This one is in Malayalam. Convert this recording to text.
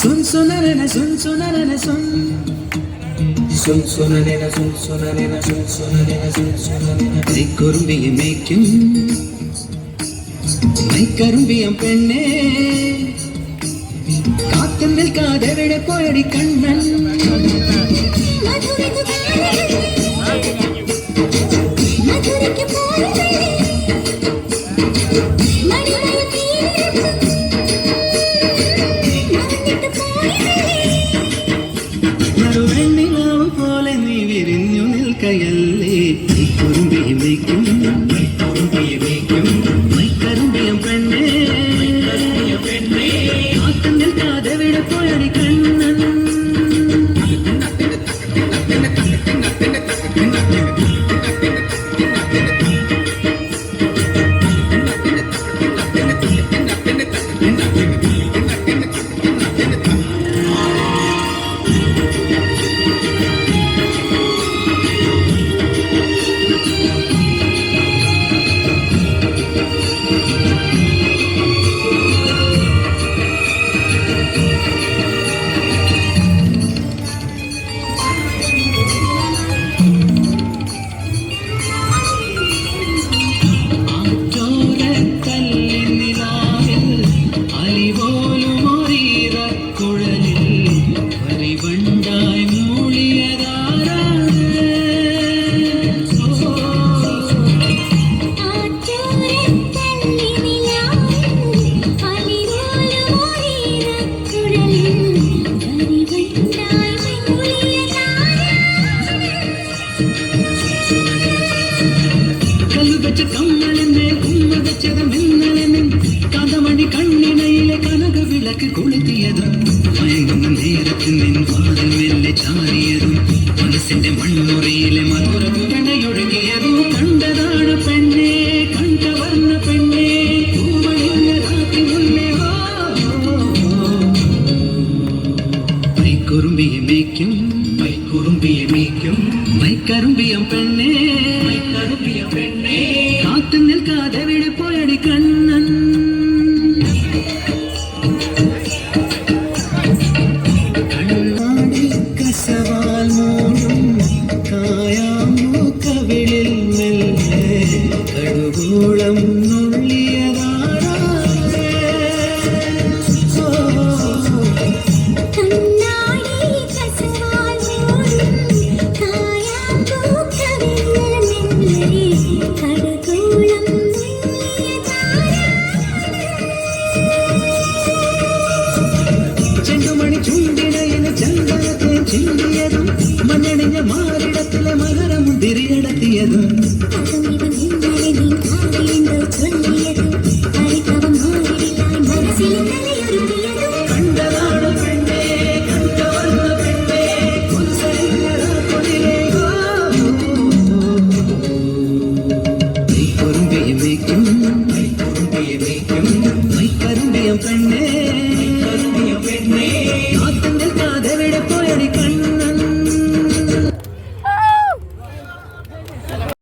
Sun sunarena, sun sunarena, sun. Sun sunarena, sun sunarena, sun sunarena, sun sunarena. கைக்கரும்பிய மேய்க்கும் மைக்கரும்பியம் பெண்ணே காத்தந்தில் காதவிட போயடி கண்ணன் കല്ലുവെച്ച കമ്മലെന്നെ ഉമ്മ വെച്ചത് മിന്നലെന്നും. കഥമണി കണ്ണിനയിലെ കനക വിളക്ക് കൊളുത്തിയതും മയങ്ങുന്ന നേരത്തിൽ നിൻ വാതിൽ മെല്ലെ ചാരിയതും മനസ്സിന്റെ മൺമുറിയിലെ മധുര പുരണയൊഴുകിയതും കണ്ടതാണ് പെണ്ണേ കണ്ടവർണ പെണ്ണെ. മൈക്കുറുമ്പിയെ മേയ്ക്കും മൈക്കുറുമ്പിയെ മേയ്ക്കും മൈക്കറുമ്പിയം പെണ്ണേ. കടുകൂളം മൈക്കുറുമ്പിയെ